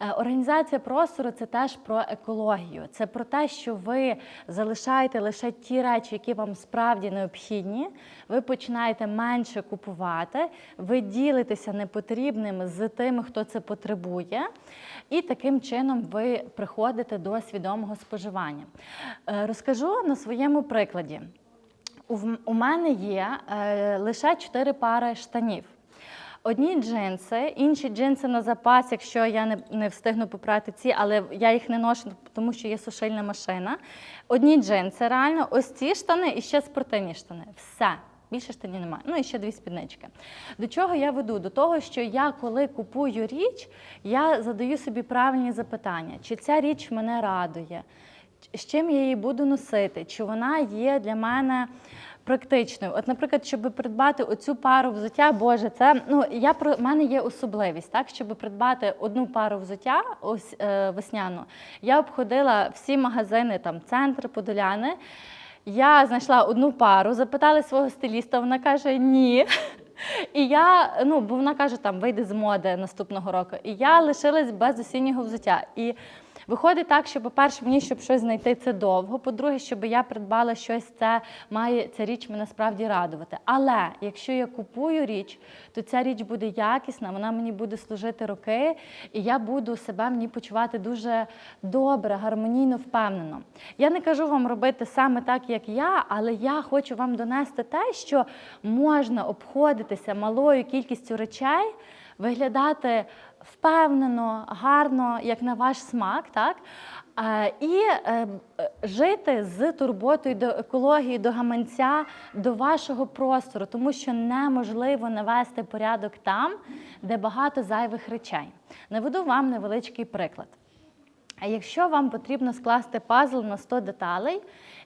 Е, Організація простору це теж про екологію. Це про те, що ви залишаєте лише ті речі, які вам справді необхідні. Ви починаєте менше купувати, ви ділитеся непотрібним з тими, хто це потребує, і таким чином ви приходите до свідомого споживання. Е, Розкажу на своєму прикладі. У мене є е, лише чотири пари штанів. Одні джинси, інші джинси на запас, якщо я не, не встигну попрати ці, але я їх не ношу, тому що є сушильна машина. Одні джинси, реально, ось ці штани і ще спортивні штани. Все. Більше штанів немає. Ну і ще дві спіднички. До чого я веду? До того, що я, коли купую річ, я задаю собі правильні запитання: чи ця річ мене радує, з чим я її буду носити, чи вона є для мене практичною. От, наприклад, щоб придбати оцю пару взуття, Боже, це ну я про мене є особливість, так щоб придбати одну пару взуття, ось е, весняну, я обходила всі магазини, там центр, подоляни. Я знайшла одну пару, запитала свого стиліста, вона каже ні. І я, ну, бо вона каже, там вийде з моди наступного року. І я лишилась без осіннього взуття. І виходить так, що, по-перше, мені, щоб щось знайти, це довго. По-друге, щоб я придбала щось, це має ця річ мене справді радувати. Але якщо я купую річ, то ця річ буде якісна, вона мені буде служити роки, і я буду себе мені почувати дуже добре, гармонійно, впевнено. Я не кажу вам робити саме так, як я, але я хочу вам донести те, що можна обходитися малою кількістю речей, виглядати впевнено, гарно, як на ваш смак, так? І е, жити з турботою до екології, до гаманця, до вашого простору, тому що неможливо навести порядок там, де багато зайвих речей. Наведу вам невеличкий приклад. Якщо вам потрібно скласти пазл на 100 деталей,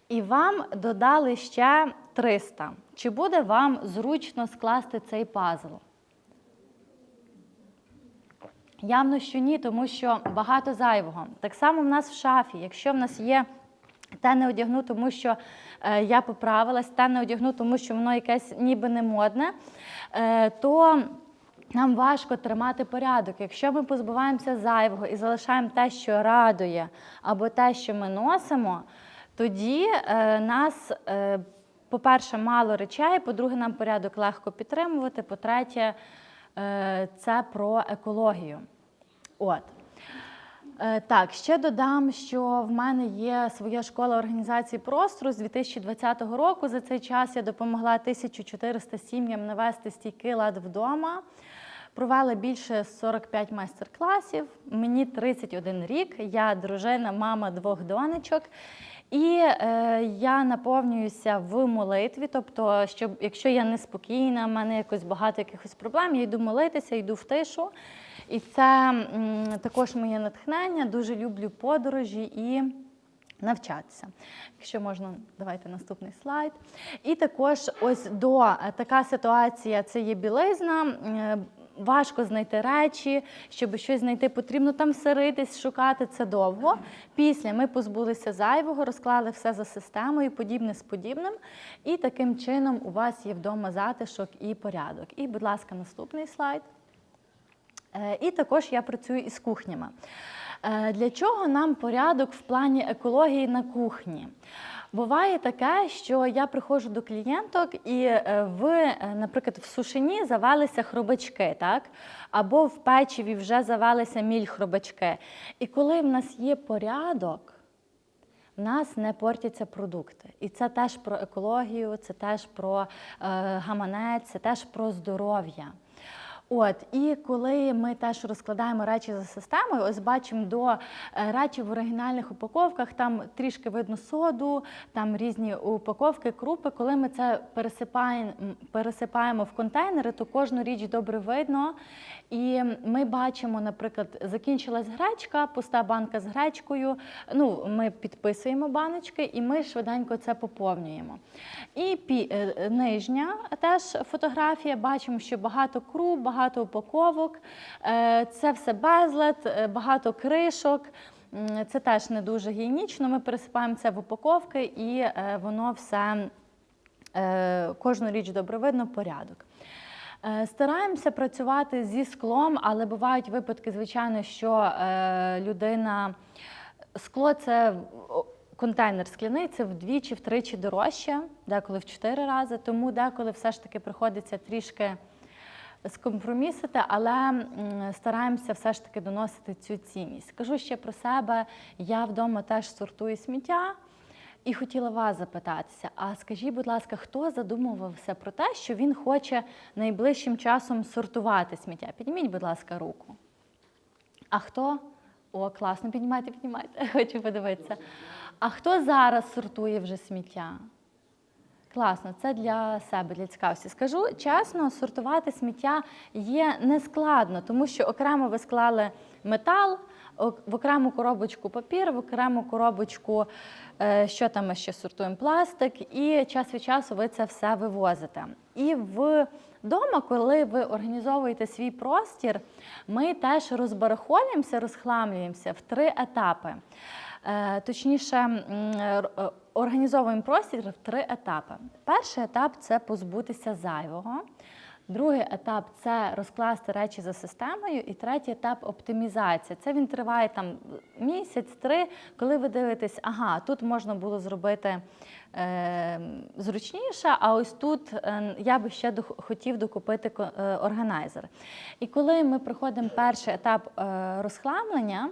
і вам додали ще 300, чи буде вам зручно скласти цей пазл? Явно, що ні, тому що багато зайвого. Так само в нас в шафі, якщо в нас є те не одягну, тому що е, я поправилась, те не одягну, тому що воно якесь ніби не модне, е, то нам важко тримати порядок. Якщо ми позбуваємося зайвого і залишаємо те, що радує, або те, що ми носимо, тоді е, нас, е, по-перше, мало речей, по-друге, нам порядок легко підтримувати, по-третє, це про екологію. От. Е, Так, ще додам, що в мене є своя школа організації простору з 2020 року. За цей час я допомогла 1400 сім'ям навести стійкий лад вдома. Провела більше 45 майстер-класів. Мені 31 рік. Я дружина, мама двох донечок. І е, я наповнююся в молитві. Тобто, щоб якщо я неспокійна, в мене якось багато якихось проблем, я йду молитися, йду в тишу. І це м, також моє натхнення. Дуже люблю подорожі і навчатися. Якщо можна, давайте наступний слайд. І також ось до е, така ситуація це є білизна. Е, Важко знайти речі, щоб щось знайти, потрібно там сиритись, шукати це довго. Після ми позбулися зайвого, розклали все за системою, подібне з подібним. І таким чином у вас є вдома затишок і порядок. І, будь ласка, наступний слайд. Е, І також я працюю із кухнями. Е, Для чого нам порядок в плані екології на кухні? Буває таке, що я приходжу до клієнток і е, в, е, наприклад, в сушині завалися хробачки, так? або в печиві вже завалися міль-хробачки. І коли в нас є порядок, в нас не портяться продукти. І це теж про екологію, це теж про е, гаманець, це теж про здоров'я. От, і коли ми теж розкладаємо речі за системою, ось бачимо до е, речі в оригінальних упаковках, там трішки видно соду, там різні упаковки, крупи. Коли ми це пересипаємо, пересипаємо в контейнери, то кожну річ добре видно. І ми бачимо, наприклад, закінчилась гречка, пуста банка з гречкою. Ну, ми підписуємо баночки і ми швиденько це поповнюємо. І пі, е, е, нижня теж фотографія. Бачимо, що багато круп, багато упаковок. Е, Це все безлад, е, багато кришок. Це теж не дуже гігієнічно. Ми пересипаємо це в упаковки, і е, воно все кожну річ добре видно, порядок. Стараємося працювати зі склом, але бувають випадки, звичайно, що людина скло це контейнер скляний, це вдвічі, втричі дорожче, деколи в чотири рази. Тому деколи все ж таки приходиться трішки скомпромісити, але стараємося все ж таки доносити цю цінність. Скажу ще про себе. Я вдома теж сортую сміття. І хотіла вас запитатися: а скажіть, будь ласка, хто задумувався про те, що він хоче найближчим часом сортувати сміття? Підніміть, будь ласка, руку. А хто? О, класно, піднімайте, піднімайте, хочу подивитися. А хто зараз сортує вже сміття? Класно, це для себе, для цікавості. Скажу чесно, сортувати сміття є нескладно, тому що окремо ви склали метал, в окрему коробочку папір, в окрему коробочку, е, що там ми ще сортуємо, пластик, і час від часу ви це все вивозите. І вдома, коли ви організовуєте свій простір, ми теж розбарахолюємося, розхламлюємося в три етапи. Е, Точніше, е, організовуємо простір в три етапи. Перший етап це позбутися зайвого. Другий етап це розкласти речі за системою, і третій етап оптимізація. Це він триває там місяць-три, коли ви дивитесь, ага, тут можна було зробити е, зручніше, а ось тут е, я би ще дох- хотів докупити е, органайзер. І коли ми проходимо перший етап е, розхламлення,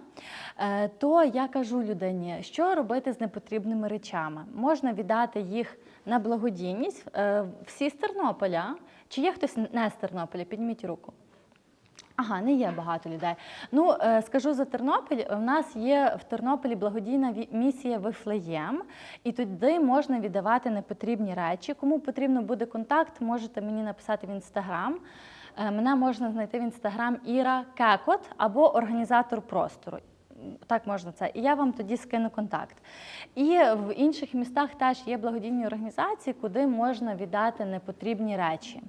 е, то я кажу людині, що робити з непотрібними речами. Можна віддати їх на благодійність. Е, Всі з Тернополя. Чи є хтось не з Тернополя? Підніміть руку. Ага, не є багато людей. Ну, е, скажу за Тернопіль. У нас є в Тернополі благодійна місія Вифлеєм, і туди можна віддавати непотрібні речі. Кому потрібно буде контакт, можете мені написати в інстаграм. Е, Мене можна знайти в інстаграм Іра Кекот або організатор простору. Так можна це. І я вам тоді скину контакт. І в інших містах теж є благодійні організації, куди можна віддати непотрібні речі.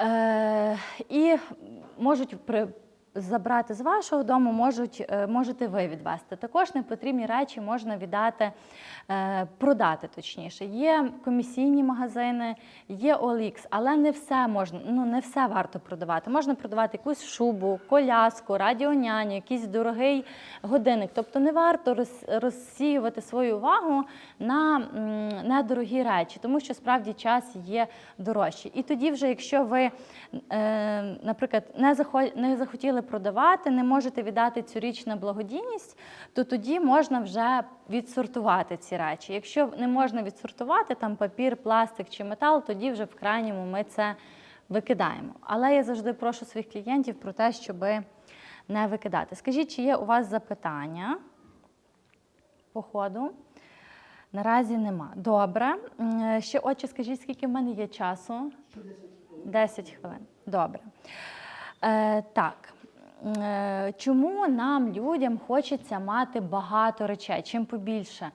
Е, і можуть при, забрати з вашого дому, можуть, е, можете ви відвести. Також непотрібні речі можна віддати, е, продати точніше. Є комісійні магазини, є OLX, але не все можна, ну не все варто продавати. Можна продавати якусь шубу, коляску, радіоняню, якийсь дорогий годинник. Тобто не варто роз, розсіювати свою увагу на недорогі речі, тому що справді час є дорожчий. І тоді, вже, якщо ви, е, наприклад, не захотіли продавати, не можете віддати цю річ на благодійність, то тоді можна вже відсортувати ці речі. Якщо не можна відсортувати там папір, пластик чи метал, тоді вже в крайньому ми це викидаємо. Але я завжди прошу своїх клієнтів про те, щоб не викидати. Скажіть, чи є у вас запитання по ходу? Наразі нема. Добре. Ще очі, скажіть, скільки в мене є часу? 10 хвилин. Добре. Е, так. Е, Чому нам, людям, хочеться мати багато речей? Чим побільше?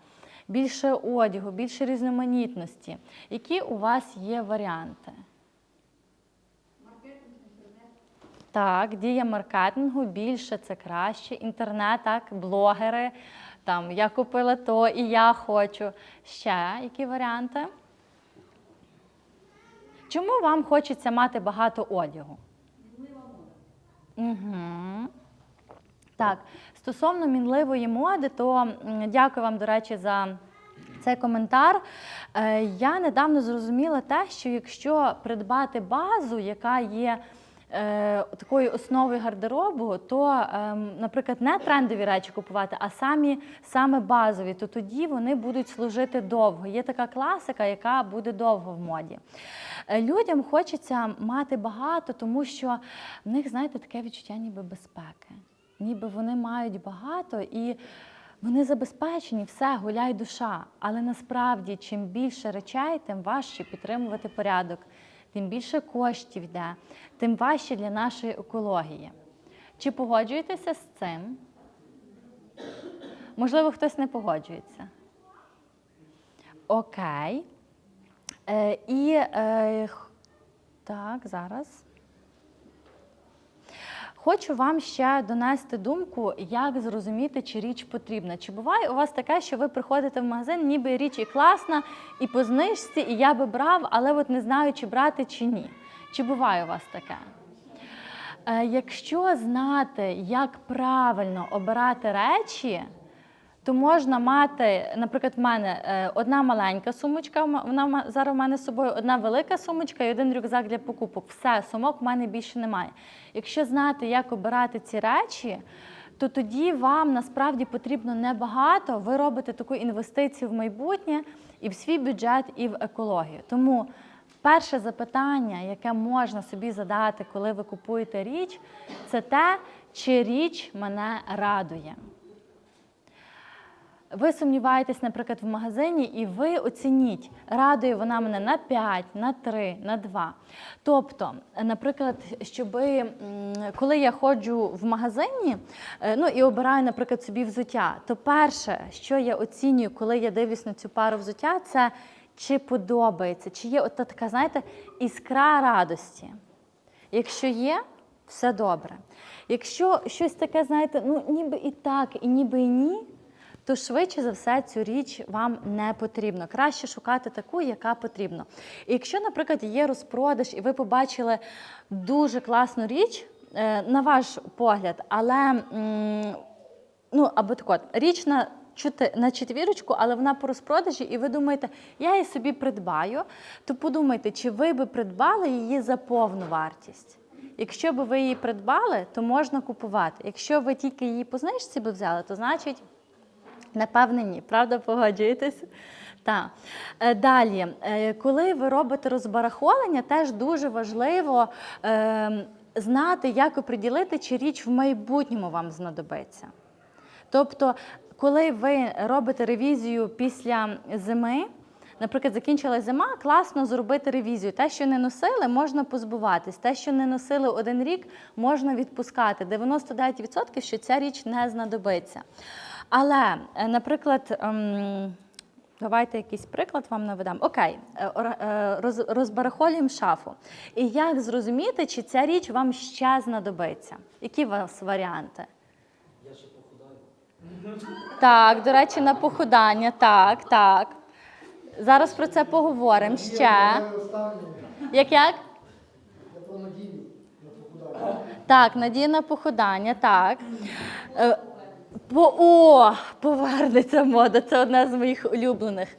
Більше одягу, більше різноманітності. Які у вас є варіанти? Так, дія маркетингу більше це краще. Інтернет, так, блогери. Там я купила то і я хочу. Ще які варіанти? Чому вам хочеться мати багато одягу? Угу. Так, стосовно мінливої моди, то дякую вам, до речі, за цей коментар. Е, Я недавно зрозуміла те, що якщо придбати базу, яка є е, такою основою гардеробу, то, ем, наприклад, не трендові речі купувати, а самі саме базові, то тоді вони будуть служити довго. Є така класика, яка буде довго в моді. Е, Людям хочеться мати багато, тому що в них, знаєте, таке відчуття ніби безпеки. Ніби вони мають багато і вони забезпечені, все, гуляй душа. Але насправді, чим більше речей, тим важче підтримувати порядок, тим більше коштів йде, тим важче для нашої екології. Чи погоджуєтеся з цим? Можливо, хтось не погоджується. Окей. Е, і е, так, зараз. Хочу вам ще донести думку, як зрозуміти, чи річ потрібна. Чи буває у вас таке, що ви приходите в магазин, ніби річ і класна, і по знижці, і я би брав, але от не знаю, чи брати чи ні. Чи буває у вас таке? Е, Якщо знати, як правильно обирати речі, то можна мати, наприклад, в мене е, одна маленька сумочка, вона зараз в мене з собою, одна велика сумочка і один рюкзак для покупок. Все, сумок в мене більше немає. Якщо знати, як обирати ці речі, то тоді вам насправді потрібно небагато. Ви робите таку інвестицію в майбутнє і в свій бюджет, і в екологію. Тому перше запитання, яке можна собі задати, коли ви купуєте річ, це те, чи річ мене радує. Ви сумніваєтесь, наприклад, в магазині, і ви оцініть, радує вона мене на 5, на 3, на 2. Тобто, наприклад, щоб коли я ходжу в магазині, е, ну і обираю, наприклад, собі взуття, то перше, що я оцінюю, коли я дивлюсь на цю пару взуття, це чи подобається, чи є от така, знаєте, іскра радості. Якщо є, все добре. Якщо щось таке, знаєте, ну ніби і так, і ніби і ні, то швидше за все цю річ вам не потрібно. Краще шукати таку, яка потрібна. І якщо, наприклад, є розпродаж, і ви побачили дуже класну річ, е, на ваш погляд, але ну або так от, річ на на четвірочку, але вона по розпродажі, і ви думаєте, я її собі придбаю, то подумайте, чи ви би придбали її за повну вартість. Якщо б ви її придбали, то можна купувати. Якщо ви тільки її по знижці би взяли, то значить Напевне, ні. Правда, погоджуєтесь? Так. Е, Далі, Е, коли ви робите розбарахолення, теж дуже важливо е, знати, як оприділити, чи річ в майбутньому вам знадобиться. Тобто, коли ви робите ревізію після зими, наприклад, закінчилась зима, класно зробити ревізію. Те, що не носили, можна позбуватись. Те, що не носили один рік, можна відпускати. 99% що ця річ не знадобиться. Але, е, наприклад, ем, давайте якийсь приклад вам наведемо. Окей, е, е, роз- розбарахолюємо шафу. І як зрозуміти, чи ця річ вам ще знадобиться? Які у вас варіанти? Так, до речі, на похудання, так, так. Зараз про це поговоримо ще. Як як? Я про надію на похудання. Так, надія на похудання, так. По, о, повернеться мода, це одна з моїх улюблених.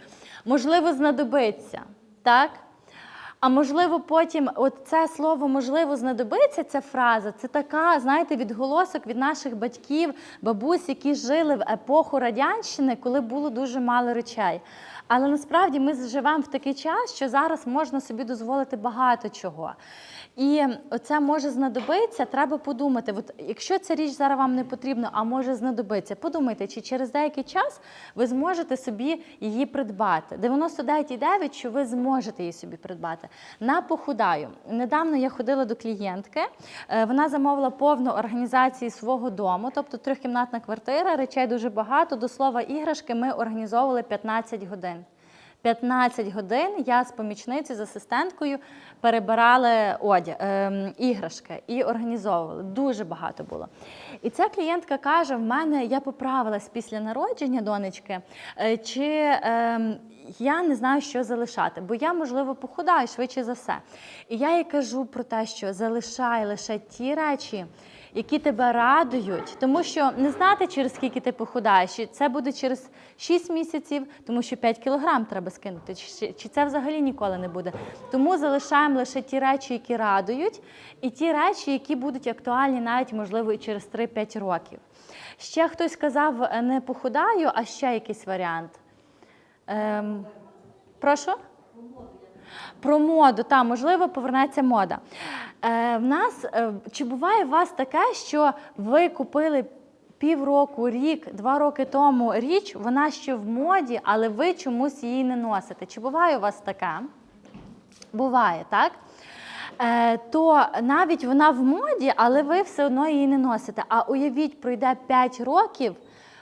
Можливо, знадобиться, так? А можливо, потім, от це слово можливо знадобиться, ця фраза, це така, знаєте, відголосок від наших батьків, бабусь, які жили в епоху радянщини, коли було дуже мало речей. Але насправді ми живемо в такий час, що зараз можна собі дозволити багато чого. І оце може знадобитися, треба подумати. От якщо ця річ зараз вам не потрібна, а може знадобиться, подумайте, чи через деякий час ви зможете собі її придбати. 99,9, що ви зможете її собі придбати. На похудаю. Недавно я ходила до клієнтки. е, Вона замовила повну організацію свого дому, тобто трьохкімнатна квартира, речей дуже багато. До слова, іграшки ми організовували 15 годин. 15 годин я з помічницею, з асистенткою перебирали одяг, ем, іграшки і організовували. Дуже багато було. І ця клієнтка каже: в мене я поправилась після народження донечки, е, чи ем, я не знаю, що залишати, бо я, можливо, похудаю швидше за все. І я їй кажу про те, що залишай лише ті речі які тебе радують, тому що не знати, через скільки ти похудаєш, це буде через 6 місяців, тому що 5 кілограм треба скинути, чи, це взагалі ніколи не буде. Тому залишаємо лише ті речі, які радують, і ті речі, які будуть актуальні навіть, можливо, і через 3-5 років. Ще хтось сказав, е, не похудаю, а ще якийсь варіант. Ем, прошу? Про моду, та можливо повернеться мода. Е, в нас е, чи буває у вас таке, що ви купили півроку, рік, два роки тому річ, вона ще в моді, але ви чомусь її не носите? Чи буває у вас таке? Буває, так? Е, то навіть вона в моді, але ви все одно її не носите. А уявіть, пройде 5 років,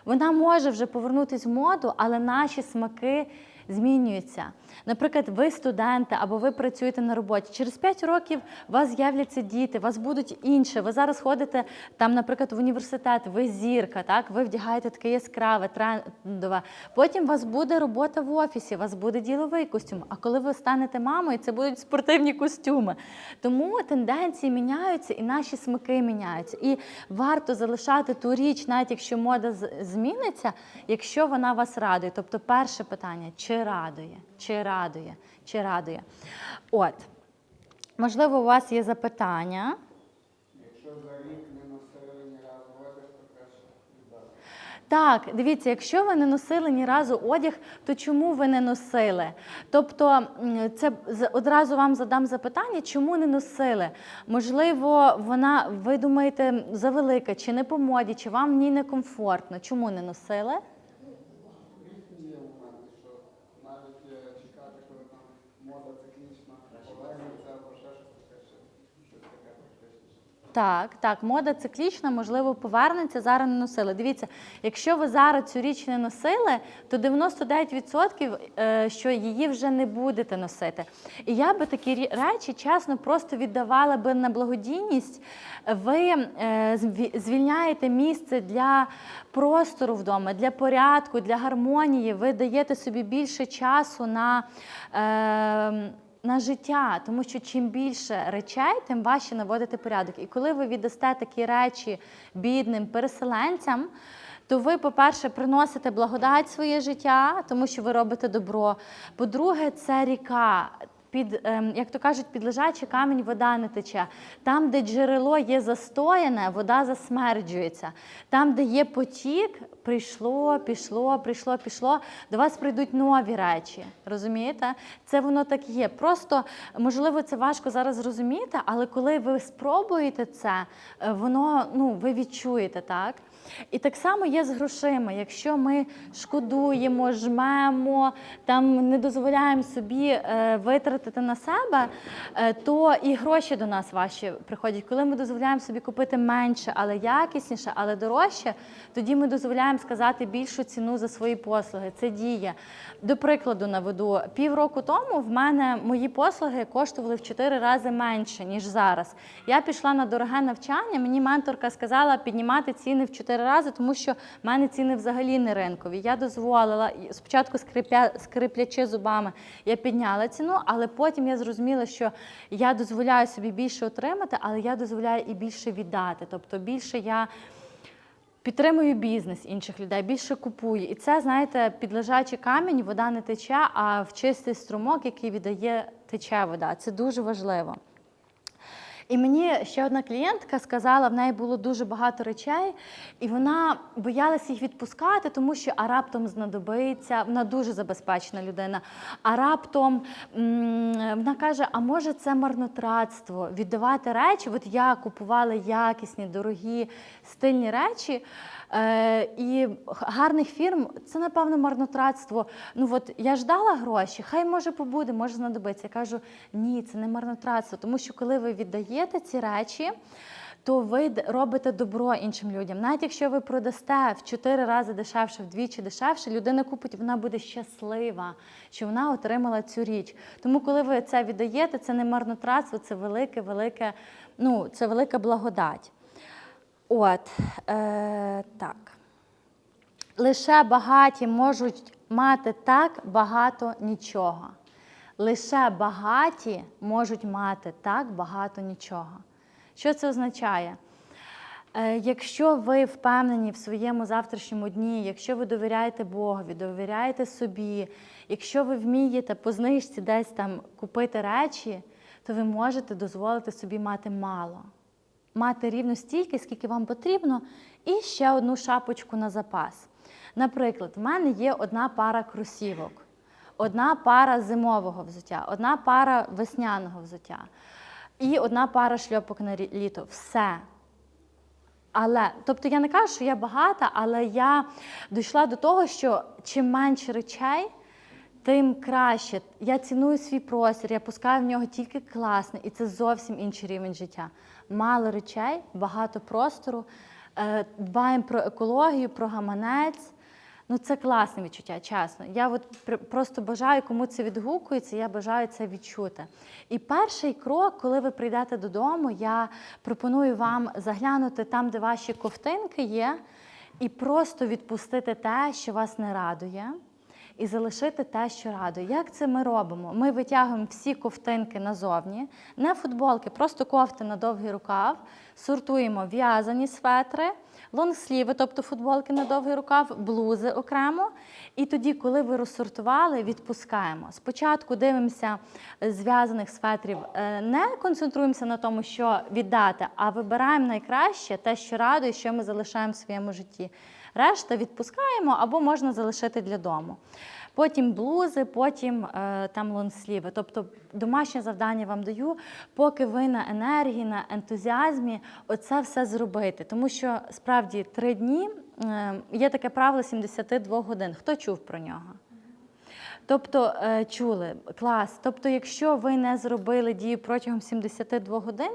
вона може вже повернутися в моду, але наші смаки змінюються. Наприклад, ви студенти або ви працюєте на роботі. Через 5 років у вас з'являться діти, у вас будуть інші. Ви зараз ходите там, наприклад, в університет, ви зірка, так ви вдягаєте таке яскраве, трендове. Потім у вас буде робота в офісі, у вас буде діловий костюм. А коли ви станете мамою, це будуть спортивні костюми. Тому тенденції міняються і наші смаки міняються. І варто залишати ту річ, навіть якщо мода зміниться, якщо вона вас радує. Тобто, перше питання: чи радує, чи радує, чи радує. От, можливо, у вас є запитання. Якщо за рік не носили ні разу одяг, то краще віддати. Так, дивіться, якщо ви не носили ні разу одяг, то чому ви не носили? Тобто, це одразу вам задам запитання, чому не носили? Можливо, вона, ви думаєте, завелика, чи не по моді, чи вам в ній некомфортно? Чому не носили? Різні є моменти, що навіть е, чекати, коли там мода циклічна повернеться або ще щось таке, ще щось таке практичніше. Так, так, мода циклічна, можливо, повернеться, зараз не носили. Дивіться, якщо ви зараз цю річ не носили, то 99% е, що її вже не будете носити. І я би такі речі, чесно, просто віддавала би на благодійність. Ви е, звільняєте місце для простору вдома, для порядку, для гармонії. Ви даєте собі більше часу на. На життя, тому що чим більше речей, тим важче наводити порядок. І коли ви віддасте такі речі бідним переселенцям, то ви, по-перше, приносите благодать своє життя, тому що ви робите добро. По-друге, це ріка. Під, ем, як то кажуть, під лежачий камінь вода не тече. Там, де джерело є застояне, вода засмерджується. Там, де є потік, прийшло, пішло, прийшло, пішло. До вас прийдуть нові речі. Розумієте? Це воно так є. Просто можливо, це важко зараз зрозуміти, але коли ви спробуєте це, е, воно ну ви відчуєте так. І так само є з грошима. Якщо ми шкодуємо, жмемо, там не дозволяємо собі е, витратити на себе, е, то і гроші до нас важче приходять. Коли ми дозволяємо собі купити менше, але якісніше, але дорожче, тоді ми дозволяємо сказати більшу ціну за свої послуги. Це діє. До прикладу наведу, півроку тому в мене мої послуги коштували в 4 рази менше, ніж зараз. Я пішла на дороге навчання, мені менторка сказала піднімати ціни в 4 рази, тому що в мене ціни взагалі не ринкові. Я дозволила спочатку скрипя, скриплячи зубами, я підняла ціну, але потім я зрозуміла, що я дозволяю собі більше отримати, але я дозволяю і більше віддати. Тобто більше я. Підтримую бізнес інших людей, більше купую. І це, знаєте, під лежачий камінь вода не тече, а в чистий струмок, який віддає, тече вода. Це дуже важливо. І мені ще одна клієнтка сказала, в неї було дуже багато речей, і вона боялася їх відпускати, тому що а раптом знадобиться. Вона дуже забезпечена людина. А раптом вона каже: а може це марнотратство? Віддавати речі? От я купувала якісні, дорогі, стильні речі. Е, і гарних фірм це напевно марнотратство. Ну от я ж дала гроші, хай може побуде, може знадобиться. Я кажу, ні, це не марнотратство, тому що коли ви віддаєте ці речі. То ви робите добро іншим людям. Навіть якщо ви продасте в 4 рази дешевше, вдвічі дешевше, людина купить, вона буде щаслива, що вона отримала цю річ. Тому, коли ви це віддаєте, це не марнотратство, це велике, велике, ну, це велика благодать. От е, так. Лише багаті можуть мати так багато нічого. Лише багаті можуть мати так багато нічого. Що це означає? Е, Якщо ви впевнені в своєму завтрашньому дні, якщо ви довіряєте Богові, довіряєте собі, якщо ви вмієте по знижці десь там купити речі, то ви можете дозволити собі мати мало мати рівно стільки, скільки вам потрібно, і ще одну шапочку на запас. Наприклад, в мене є одна пара кросівок, одна пара зимового взуття, одна пара весняного взуття і одна пара шльопок на літо. Все. Але, тобто я не кажу, що я багата, але я дійшла до того, що чим менше речей, тим краще. Я ціную свій простір, я пускаю в нього тільки класне, і це зовсім інший рівень життя. Мало речей, багато простору, е, дбаємо про екологію, про гаманець. Ну, це класне відчуття, чесно. Я от пр- просто бажаю, кому це відгукується, я бажаю це відчути. І перший крок, коли ви прийдете додому, я пропоную вам заглянути там, де ваші ковтинки є, і просто відпустити те, що вас не радує. І залишити те, що радує. Як це ми робимо? Ми витягуємо всі ковтинки назовні, не футболки, просто кофти на довгий рукав, сортуємо в'язані светри, лонгсліви, тобто футболки на довгий рукав, блузи окремо. І тоді, коли ви розсортували, відпускаємо. Спочатку дивимося зв'язаних светрів, е, не концентруємося на тому, що віддати, а вибираємо найкраще те, що радує, що ми залишаємо в своєму житті. Решта відпускаємо або можна залишити для дому. Потім блузи, потім е, там лонсліви. Тобто домашнє завдання вам даю, поки ви на енергії, на ентузіазмі, оце все зробити. Тому що справді три дні е, є таке правило 72 годин. Хто чув про нього? Тобто е, чули клас. Тобто, якщо ви не зробили дію протягом 72 годин,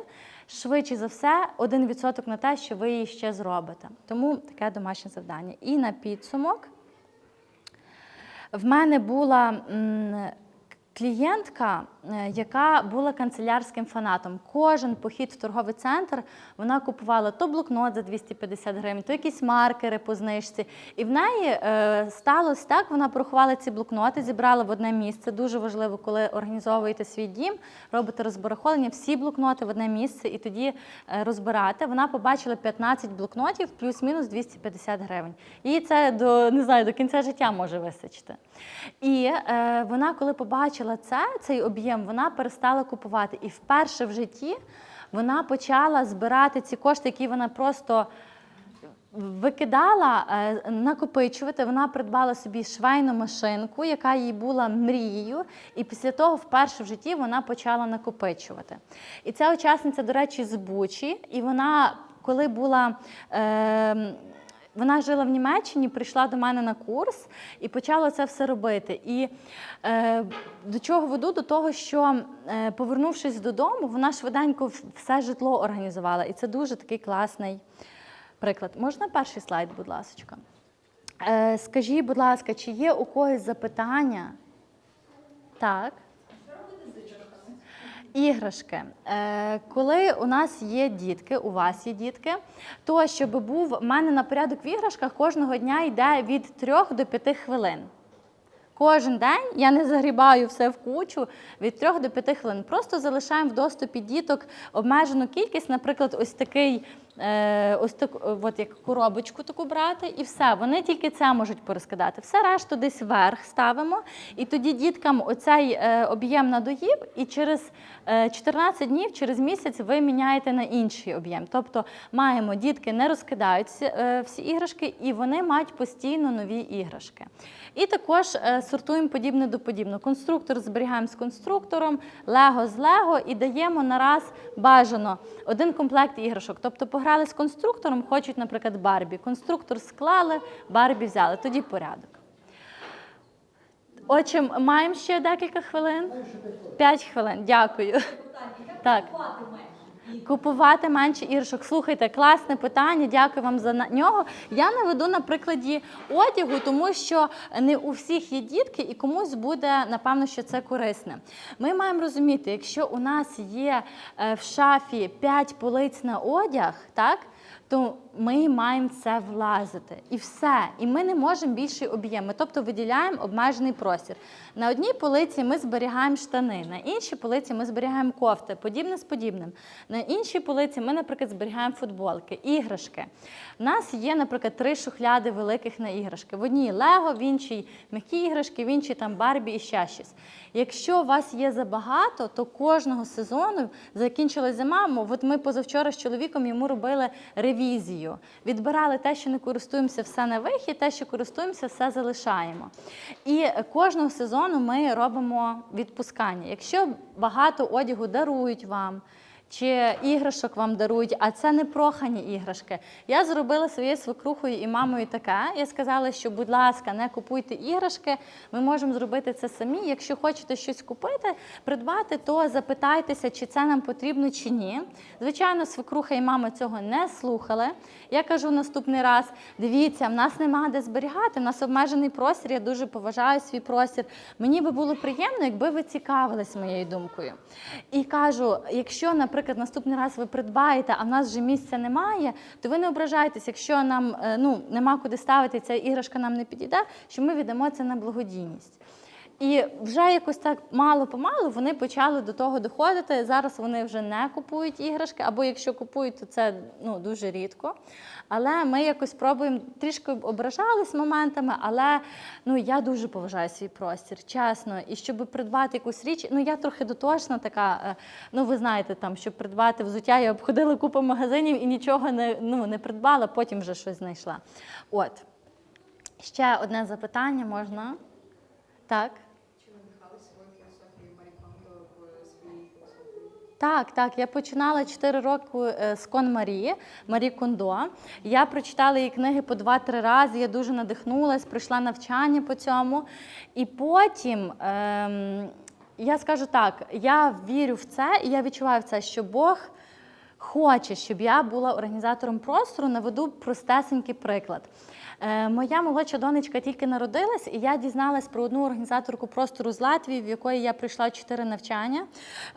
швидше за все, 1% на те, що ви її ще зробите. Тому таке домашнє завдання. І на підсумок в мене була клієнтка, яка була канцелярським фанатом. Кожен похід в торговий центр вона купувала то блокнот за 250 гривень, то якісь маркери по знижці. І в неї е, сталося так, вона порахувала ці блокноти, зібрала в одне місце. Дуже важливо, коли організовуєте свій дім, робите розбарахолення, всі блокноти в одне місце і тоді е, розбирати. Вона побачила 15 блокнотів плюс-мінус 250 гривень. Їй це до не знаю, до кінця життя може вистачити. І е, вона, коли побачила це, цей об'єм, вона перестала купувати. І вперше в житті вона почала збирати ці кошти, які вона просто викидала, е, накопичувати. Вона придбала собі швейну машинку, яка їй була мрією. І після того, вперше в житті, вона почала накопичувати. І ця учасниця, до речі, з Бучі, і вона, коли була. Е, вона жила в Німеччині, прийшла до мене на курс і почала це все робити. І е, до чого веду? До того, що е, повернувшись додому, вона швиденько все житло організувала. І це дуже такий класний приклад. Можна перший слайд, будь ласка? Е, скажіть, будь ласка, чи є у когось запитання? Так. Іграшки. Е, коли у нас є дітки, у вас є дітки, то щоб був в мене на порядок в іграшках кожного дня йде від 3 до 5 хвилин. Кожен день я не загрібаю все в кучу від 3 до 5 хвилин. Просто залишаємо в доступі діток обмежену кількість, наприклад, ось такий, ось так, от як коробочку таку брати, і все. Вони тільки це можуть порозкидати. Все решту десь вверх ставимо. І тоді діткам оцей е, об'єм надоїв, і через е, 14 днів, через місяць, ви міняєте на інший об'єм. Тобто маємо дітки не розкидають всі, е, іграшки, і вони мають постійно нові іграшки. І також е, сортуємо подібне до подібного. Конструктор зберігаємо з конструктором, лего з лего і даємо на раз бажано один комплект іграшок. Тобто пограли з конструктором, хочуть, наприклад, Барбі. Конструктор склали, Барбі взяли. Тоді порядок. Отже, маємо ще декілька хвилин? П'ять хвилин, дякую. Так. Купувати менше іршок. Слухайте, класне питання. Дякую вам за нього. Я наведу на прикладі одягу, тому що не у всіх є дітки, і комусь буде напевно, що це корисне. Ми маємо розуміти, якщо у нас є е, в шафі 5 полиць на одяг, так то ми маємо це влазити. І все. І ми не можемо більший об'єм. Ми, тобто виділяємо обмежений простір. На одній полиці ми зберігаємо штани, на іншій полиці ми зберігаємо кофти, подібне з подібним. На іншій полиці ми, наприклад, зберігаємо футболки, іграшки. У нас є, наприклад, три шухляди великих на іграшки. В одній Лего, в іншій м'які іграшки, в іншій там Барбі і ще щось. Якщо у вас є забагато, то кожного сезону закінчилась зима. От ми позавчора з чоловіком йому робили ревізію. Відбирали те, що не користуємося, все на вихід, те, що користуємося, все залишаємо. І кожного сезону ми робимо відпускання. Якщо багато одягу дарують вам. Чи іграшок вам дарують, а це не прохані іграшки. Я зробила своєю свекрухою і мамою таке. Я сказала, що, будь ласка, не купуйте іграшки. Ми можемо зробити це самі. Якщо хочете щось купити, придбати, то запитайтеся, чи це нам потрібно чи ні. Звичайно, свекруха і мама цього не слухали. Я кажу наступний раз: дивіться, в нас немає де зберігати, в нас обмежений простір. Я дуже поважаю свій простір. Мені би було приємно, якби ви цікавились моєю думкою. І кажу: якщо, наприклад, наступний раз ви придбаєте, а в нас вже місця немає, то ви не ображайтесь, якщо нам е, ну, нема куди ставити, ця іграшка нам не підійде, що ми віддамо це на благодійність. І вже якось так мало-помалу вони почали до того доходити. Зараз вони вже не купують іграшки, або якщо купують, то це ну, дуже рідко. Але ми якось пробуємо трішки ображались моментами, але ну, я дуже поважаю свій простір, чесно. І щоб придбати якусь річ, ну я трохи дотошна така. е, Ну, ви знаєте, там, щоб придбати взуття, я обходила купу магазинів і нічого не, ну, не придбала, потім вже щось знайшла. От. Ще одне запитання можна? Так. Так, так. Я починала 4 роки е, з Кон Марії, Марі Кондо. Я прочитала її книги по 2-3 рази. Я дуже надихнулася, пройшла навчання по цьому. І потім. Ем, я скажу так, я вірю в це, і я відчуваю в це, що Бог хоче, щоб я була організатором простору. Наведу простесенький приклад. Е, моя молодша донечка тільки народилась, і я дізналась про одну організаторку простору з Латвії, в якої я пройшла чотири навчання.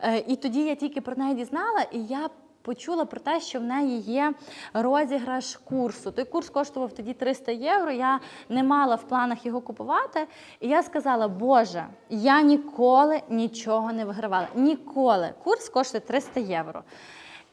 Е, і тоді я тільки про неї дізнала, і я. Почула про те, що в неї є розіграш курсу. Той курс коштував тоді 300 євро. Я не мала в планах його купувати. І я сказала: Боже, я ніколи нічого не вигравала. Ніколи. Курс коштує 300 євро.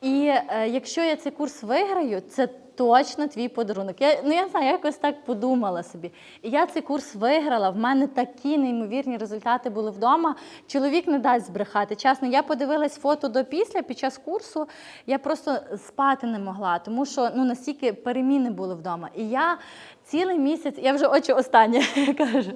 І е, якщо я цей курс виграю, це точно твій подарунок. Я, ну, я знаю, я якось так подумала собі. І я цей курс виграла. В мене такі неймовірні результати були вдома. Чоловік не дасть збрехати. Чесно, я подивилась фото до після під час курсу. Я просто спати не могла, тому що ну настільки переміни були вдома. І я цілий місяць, я вже очі останнє кажу.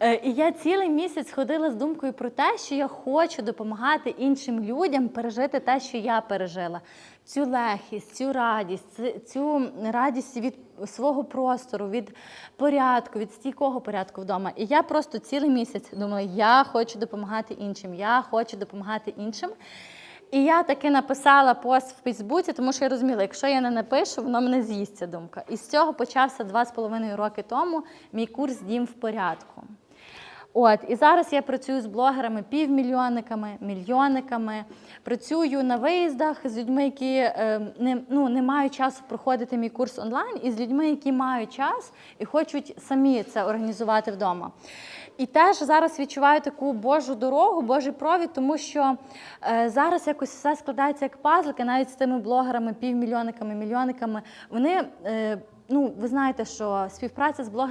Е, І я цілий місяць ходила з думкою про те, що я хочу допомагати іншим людям пережити те, що я пережила. Цю легкість, цю радість, цю радість від свого простору, від порядку, від стійкого порядку вдома. І я просто цілий місяць думала, я хочу допомагати іншим, я хочу допомагати іншим. І я таки написала пост в Фейсбуці, тому що я розуміла, якщо я не напишу, воно мене з'їсть думка. І з цього почався два з половиною роки тому мій курс Дім в порядку. От і зараз я працюю з блогерами, півмільйонниками, мільйонниками. Працюю на виїздах з людьми, які е, не, ну, не мають часу проходити мій курс онлайн, і з людьми, які мають час і хочуть самі це організувати вдома. І теж зараз відчуваю таку Божу дорогу, Божий провід, тому що е, зараз якось все складається як пазлики, навіть з тими блогерами, півмільйонниками, мільйонниками. Вони, е, ну, ви знаєте, що співпраця з блогерами.